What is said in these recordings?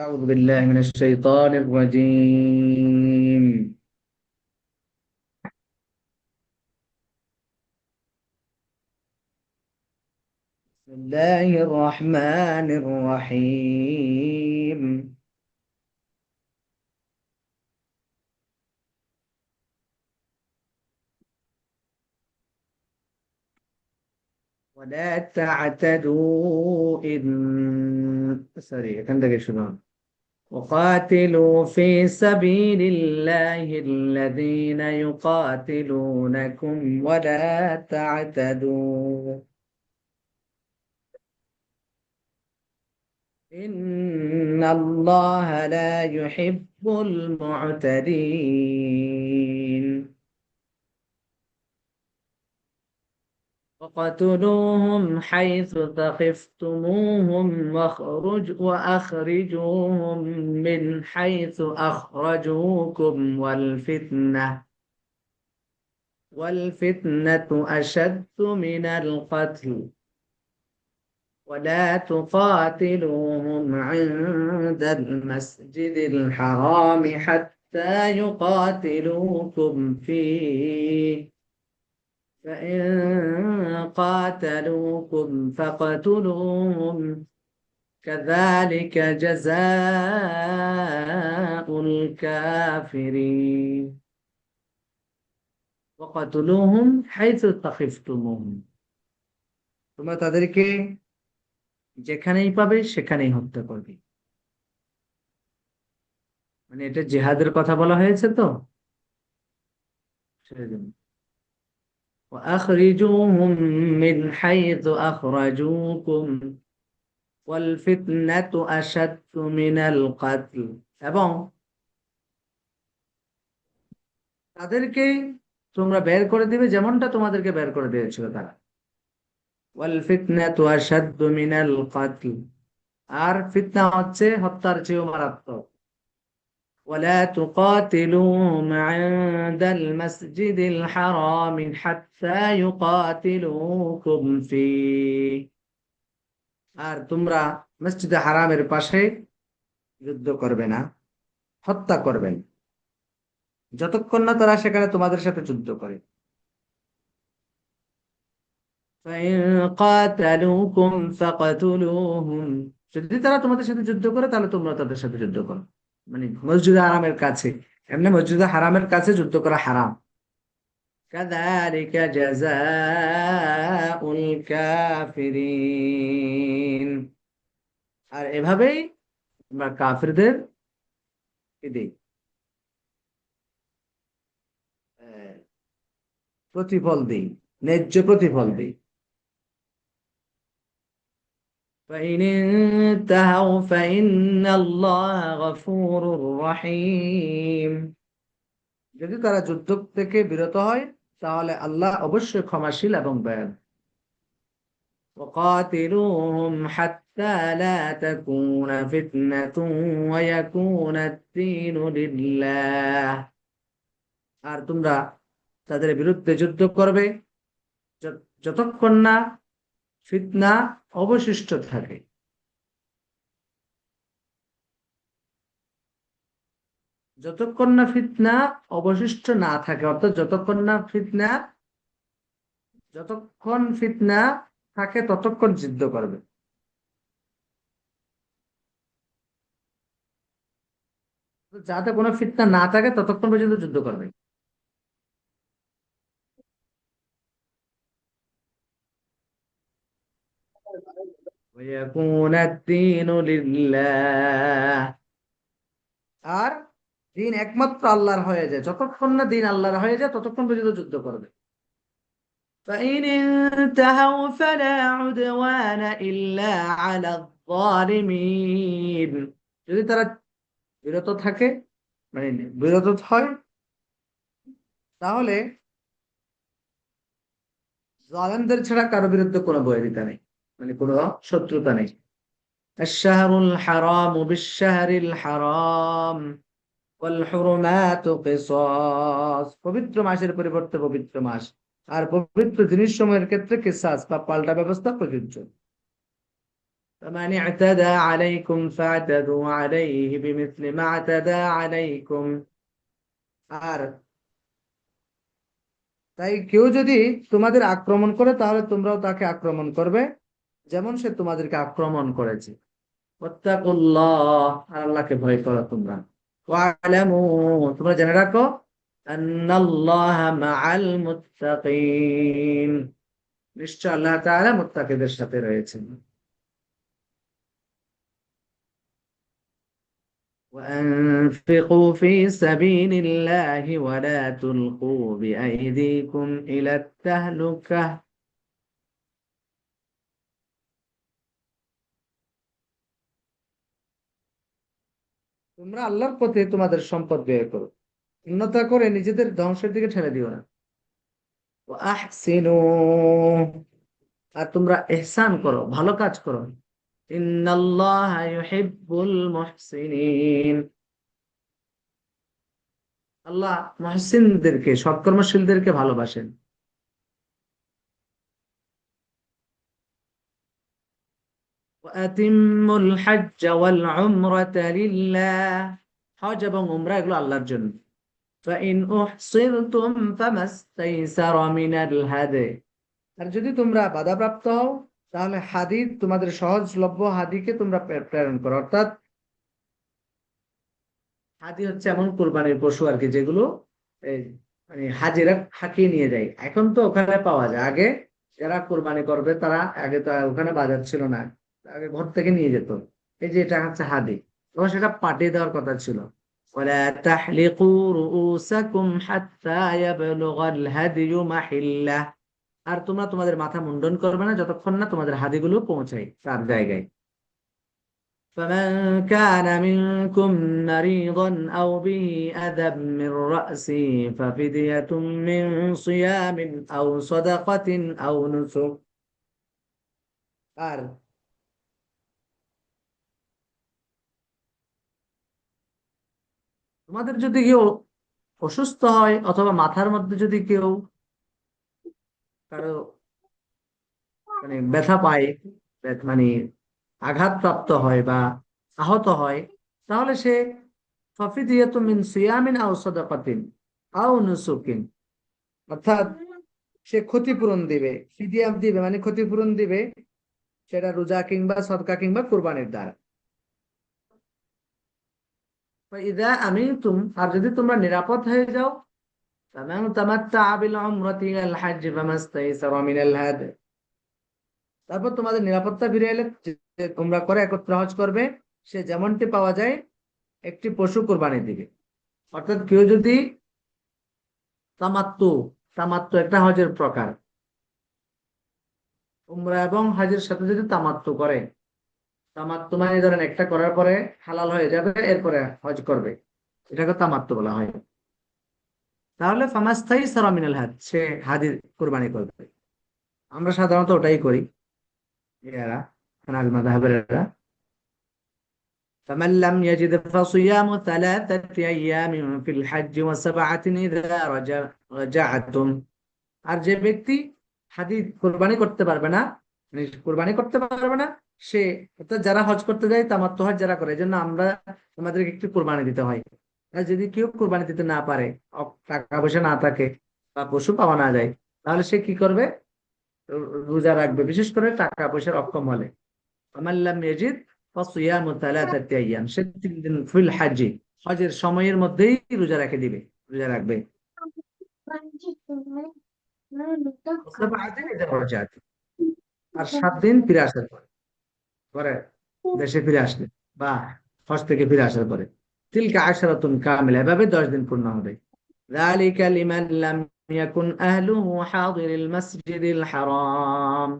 أعوذ بالله من الشيطان الرجيم. بسم الله الرحمن الرحيم. ولا تعتدوا إن سوري دقيقة شنو وقاتلوا في سبيل الله الذين يقاتلونكم ولا تعتدوا. إن الله لا يحب المعتدين. وقتلوهم حيث ثقفتموهم واخرج وأخرجوهم من حيث أخرجوكم والفتنة والفتنة أشد من القتل. ولا تقاتلوهم عند المسجد الحرام حتى يقاتلوكم فيه. فإن قاتلوكم فاقتلوهم كذلك جزاء الكافرين وقتلوهم حيث ثقفتموهم তোমরা তাদেরকে যেখানেই পাবে সেখানেই হত্যা করবে মানে এটা জেহাদের কথা বলা হয়েছে তো সেজন্য وأخرجوهم من حيث أخرجوكم والفتنة أشد من القتل এবং তাদেরকে তোমরা বের করে দিবে যেমনটা তোমাদেরকে বের করে দিয়েছিল তারা والفتنة أشد من القتل আর ফিতনা হচ্ছে হত্যার চেয়েও মারাত্মক ولا تقاتلوهم عند المسجد الحرام حتى يقاتلوكم فيه আর তোমরা মসজিদে হারামের পাশে যুদ্ধ করবে না হত্যা করবেন যতক্ষণ না তারা সেখানে তোমাদের সাথে যুদ্ধ করে যদি তারা তোমাদের সাথে যুদ্ধ করে তাহলে তোমরা তাদের সাথে যুদ্ধ করো মানে মসজিদ হারামের কাছে এমনি মসজিদ হারামের কাছে যুদ্ধ করা হারাম كذلك جزاء الكافرين আর এভাবেই আমরা কাফিরদের দিই প্রতিফল দিই ন্যায্য প্রতিফল দিই فإن انتهوا فإن الله غفور رحيم যদি তারা যুদ্ধ থেকে বিরত হয় তাহলে আল্লাহ অবশ্যই ক্ষমাশীল এবং দয়াল وقاتلوهم حتى لا تكون فتنة ويكون الدين لله আর তোমরা তাদের বিরুদ্ধে যুদ্ধ করবে যতক্ষণ না ফিতনা অবশিষ্ট থাকে। যতক্ষণ না ফিতনা অবশিষ্ট না থাকে, অর্থাৎ যতক্ষণ না ফিতনা, যতক্ষণ ফিতনা থাকে, ততক্ষণ যুদ্ধ করবে। যাতে কোনো ফিতনা না থাকে, ততক্ষণ পর্যন্ত যুদ্ধ করবে। আর দিন একমাত্র আল্লাহর হয়ে যায় যতক্ষণ না দিন আল্লাহর হয়ে যায় ততক্ষণ পর্যন্ত যুদ্ধ করবে فإن انتهوا فلا عدوان إلا على الظالمين যদি তারা বিরত থাকে মানে বিরত হয় তাহলে জালেমদের ছাড়া কারো বিরুদ্ধে কোনো বৈরিতা নেই মানে কোনো শত্রুতা নেই الشهر الحرام بالشهر الحرام والحرمات قصاص পবিত্র মাসের পরিবর্তে পবিত্র মাস আর পবিত্র জিনিস সময়ের ক্ষেত্রে কিসাস বা পাল্টা ব্যবস্থা প্রযোজ্য فمن اعتدى عليكم فاعتدوا عليه بمثل ما اعتدى عليكم আর তাই কেউ যদি তোমাদের আক্রমণ করে তাহলে তোমরাও তাকে আক্রমণ করবে যেমন সে তোমাদেরকে আক্রমণ করেছে। আল্লাহকে ভয় করো তোমরা। তোমরা জেনে রাখো নিশ্চয় আল্লাহ তারা সাথে রয়েছেন। وأنفقوا في سبيل الله ولا تلقوا بأيديكم إلى التهلكة তোমরা আল্লাহর পথে তোমাদের সম্পদ ব্যয় করো। উন্নতা করে নিজেদের ধ্বংসের দিকে ঠেলে দিও না। আর তোমরা এহসান করো, ভালো কাজ করো। আল্লাহ মুহসিনদেরকে সৎকর্মশীলদেরকে ভালোবাসেন। وأتموا الحج والعمرة لله হজ এবং উমরা এগুলো আল্লাহর জন্য فإن أحصرتم فما استيسر من الهدي আর যদি তোমরা বাধাপ্রাপ্ত হও তাহলে হাদি তোমাদের সহজলভ্য হাদিকে তোমরা প্রেরণ করো অর্থাৎ হাদি হচ্ছে এমন কোরবানির পশু আর কি যেগুলো মানে হাজিরা হাঁকিয়ে নিয়ে যায় এখন তো ওখানে পাওয়া যায় আগে যারা কোরবানি করবে তারা আগে তো ওখানে বাজার ছিল না আগে ঘর থেকে নিয়ে যেত এই যে এটা হচ্ছে হাদি তখন সেটা পাঠিয়ে দেওয়ার কথা ছিল ولا تحلقوا رؤوسكم حتى يبلغ الهدي محله আর তোমরা তোমাদের মাথা মুন্ডন করবে না যতক্ষণ না তোমাদের হাদিগুলো পৌঁছায় তার জায়গায় فمن كان منكم مريضا أو به أذى من رأسه ففدية من صيام أو صدقة أو نسك আর তোমাদের যদি কেউ অসুস্থ হয় অথবা মাথার মধ্যে যদি কেউ কারও মানে ব্যথা পায় মানে আঘাতপ্রাপ্ত হয় বা আহত হয়, তাহলে সে ফফিদিয়াতু মিন সিয়ামিন আও সাদাকাতিন আও নুসুকিন। অর্থাৎ সে ক্ষতিপূরণ দিবে ফিদিয়া দিবে মানে ক্ষতিপূরণ দিবে সেটা রোজা কিংবা সদকা কিংবা কোরবানির দ্বারা। আমি তুম আর যদি তোমরা নিরাপদ হয়ে যাও তামাত্তা আবিল তারপর তোমাদের নিরাপত্তা ফিরে এলে তোমরা করে একত্র হজ করবে, সে যেমনটি পাওয়া যায়, একটি পশু কোরবানি দিবে অর্থাৎ কেউ যদি তামাত্ম তামাত্ম একটা হজের প্রকার, উমরা এবং হজের সাথে যদি তামাত্ম করে তামাত্তু মানে ধরেন একটা করার পরে হালাল হয়ে যাবে এরপরে হজ করবে এটাকে তামাত্তু বলা হয় তাহলে ফামাস্তাই সারামিনাল হাদ সে হাদির কোরবানি করবে আমরা সাধারণত ওটাই করি এরা হানাল মাযহাবের এরা فمن لم يجد فصيام ثلاثة أيام في الحج وسبعة إذا رجعتم আর যে ব্যক্তি হাদি কোরবানি করতে পারবে না মানে কোরবানি করতে পারবে না সে অর্থাৎ যারা হজ করতে যায় তামাত্ম হজ যারা করে, এই জন্য আমরা আমাদেরকে একটু কোরবানি দিতে হয়। যদি কেউ কোরবানি দিতে না পারে টাকা পয়সা না থাকে বা পশু পাওয়া না যায়, তাহলে সে কি করবে? রোজা রাখবে। বিশেষ করে টাকা পয়সার অক্ষম হলে। তিন দিন ফুল হাজি হজের সময়ের মধ্যেই রোজা রেখে দিবে, রোজা রাখবে। আর সাত দিন ফিরে আসার পরে। পরে দেশে ফিরে আসলে বা হজ থেকে ফিরে আসার পরে তিলকা আশারাতুন কামিলা এভাবে দশ দিন পূর্ণ হবে ذلك لمن لم يكن أهله حاضر المسجد الحرام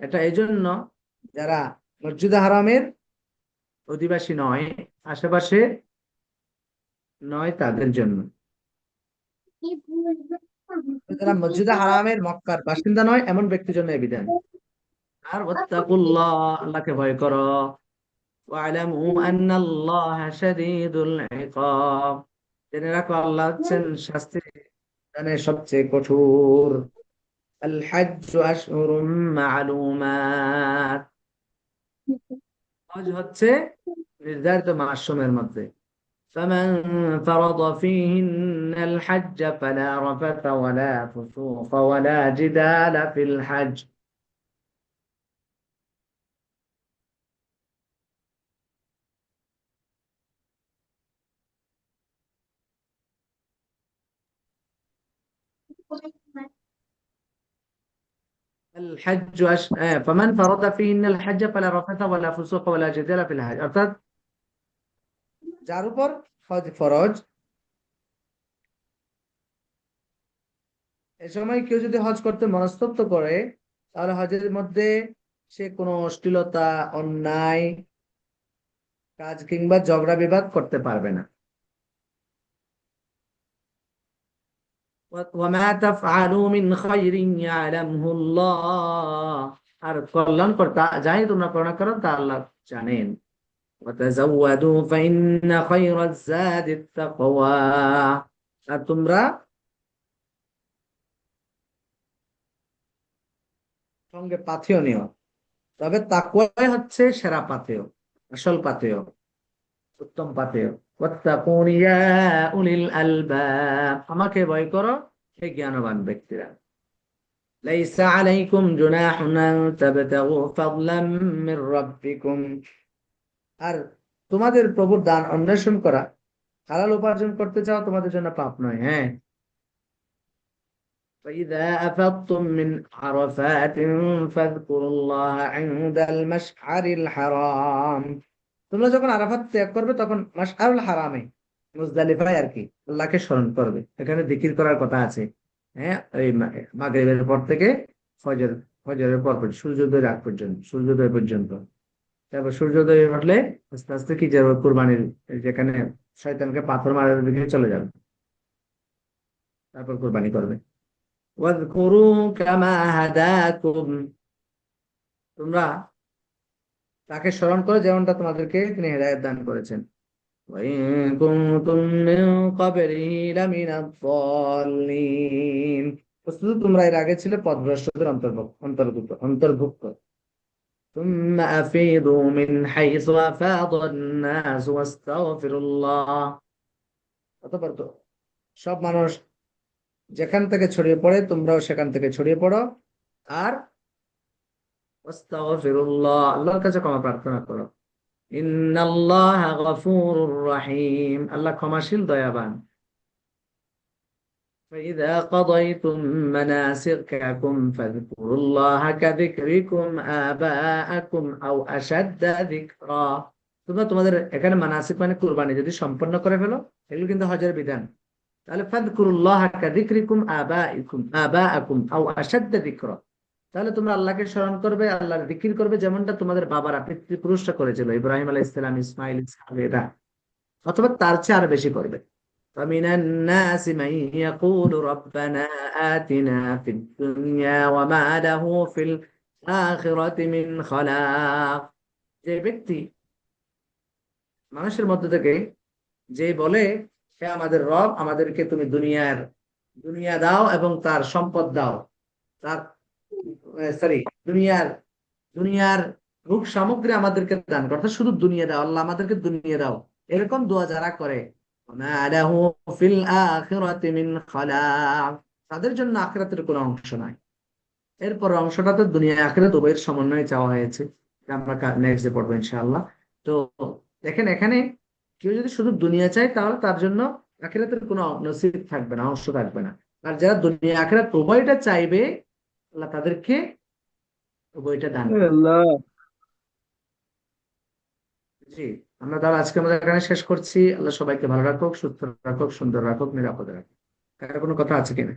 এটা এজন্য যারা মসজিদ হারামের অধিবাসী নয় আশেপাশে নয় তাদের জন্য যারা মসজিদ হারামের মক্কার বাসিন্দা নয় এমন ব্যক্তির জন্য এই বিধান আর ওয়াত্তাকুল্লাহ আল্লাহকে ভয় করো ওয়ালামু আন্নাল্লাহা শাদীদুল ইকাব জেনে রাখো আল্লাহ হচ্ছেন শাস্তি দানের সবচেয়ে কঠোর আল হাজ্জু আশহুরুম মা'লুমাত হজ হচ্ছে নির্ধারিত মাসের মধ্যে فمن فرض فيهن الحج فلا رفث ولا فسوق ولا جدال في الحج الحج أش... آه، فمن فرض فيهن الحج فلا رفث ولا فسوق ولا جدال في الحج অর্থাৎ যার উপর হজ ফরজ এ সময় কেউ যদি হজ করতে মনস্তত্ব করে তাহলে হজের মধ্যে সে কোনো অশ্লীলতা অন্যায় কাজ কিংবা ঝগড়া বিবাদ করতে পারবে না আর কল্যাণ যাই তোমরা করুণা করো, তা আল্লাহ জানেন। তোমরা সঙ্গে পাথেয় নিও। তবে তাকুয়াই হচ্ছে সেরা পাথেয়, আসল পাথেয়। উত্তম পাথেয় ওয়াত্তাকুন ইয়া উলিল আলবাব আমাকে ভয় করো হে জ্ঞানবান ব্যক্তিরা ليس عليكم جناح أن تبتغوا فضلا من ربكم আর তোমাদের প্রভুর দান অন্বেষণ করা হালাল উপার্জন করতে চাও তোমাদের জন্য পাপ নয় হ্যাঁ فإذا أفضتم من عرفات فاذكروا الله عند المشعر الحرام তোমরা যখন আরাফাত ত্যাগ করবে, তখন মাসআরুল হারামে, মুজদালিফায় আর কি, আল্লাহকে স্মরণ করবে। এখানে দিকির করার কথা আছে। হ্যাঁ এই মাগরিবের পর থেকে ফজর, ফজরের পর পর্যন্ত, সূর্যোদয়ের আগ পর্যন্ত, সূর্যোদয় পর্যন্ত। তারপর সূর্যোদয় ঘটলে আস্তে আস্তে কি যাবে কোরবানির যেখানে শয়তানকে পাথর মারার দিকে চলে যাবে। তারপর কোরবানি করবে। তোমরা তাকে স্মরণ করো যেমনটা তোমাদেরকে তিনি হেদায়েত দান করেছেন وإن كنتم من قبله لمن الضالين বস্তুত তোমরা এর আগে ছিলে পথভ্রষ্টদের অন্তর্ভুক্ত অন্তর্ভুক্ত অন্তর্ভুক্ত ثم أفيضوا من حيث أفاض الناس واستغفروا الله অতঃপর তো সব মানুষ যেখান থেকে ছড়িয়ে পড়ে তোমরাও সেখান থেকে ছড়িয়ে পড়ো আর আস্তাগফিরুল্লাহ আল্লাহর কাছে ক্ষমা প্রার্থনা করো ইন্নাল্লাহা গফুরুর রহিম আল্লাহ ক্ষমাশীল দয়াবান فإذا قضيتم مناسككم فاذكروا الله كذكركم آباءكم أو أشد ذكرا তোমরা তোমাদের এখানে মানাসিক মানে কুরবানি যদি সম্পন্ন করে ফেলো এগুলো কিন্তু হজের বিধান তাহলে ফাদকুরুল্লাহ কাযিকরিকুম আবাইকুম আবাআকুম আও আশাদ্দা যিকরা তাহলে তোমরা আল্লাহকে স্মরণ করবে আল্লাহর জিকির করবে যেমনটা তোমাদের বাবারা পিতৃপুরুষরা করেছিল ইব্রাহিম আলাইহিস সালাম ইসমাঈল ইসহাক এরা অথবা তার চেয়ে আরো বেশি করবে فمن الناس من يقول ربنا آتنا في الدنيا وما له في الآخرة من خلاق যে ব্যক্তি মানুষের মধ্যে থেকে যে বলে হে আমাদের রব আমাদেরকে তুমি দুনিয়ার দুনিয়া দাও এবং তার সম্পদ দাও তার সরি দুনিয়ার দুনিয়ার রূপ সামগ্রী আমাদেরকে দান করো। শুধু দুনিয়া দাও, আল্লাহ আমাদেরকে দুনিয়া দাও। এরকম দোয়া যারা করে তাদের জন্য আখেরাতের কোনো অংশ নাই। এরপর অংশটা তো দুনিয়া আখেরাত, উভয়ের সমন্বয়ে চাওয়া হয়েছে। আমরা নেক্সট ডে পড়ব ইনশাআল্লাহ। তো দেখেন, এখানে কেউ যদি শুধু দুনিয়া চায়, তাহলে তার জন্য আখেরাতের কোনো নসিব থাকবে না, অংশ থাকবে না। আর যারা দুনিয়া আখেরাত উভয়টা চাইবে আল্লাহ তাদেরকে বইটা দান জি আমরা তাহলে আজকে আমাদের এখানে শেষ করছি। আল্লাহ সবাইকে ভালো রাখুক সুস্থ রাখুক সুন্দর রাখুক নিরাপদে রাখুক। কারও কোনো কথা আছে কিনা?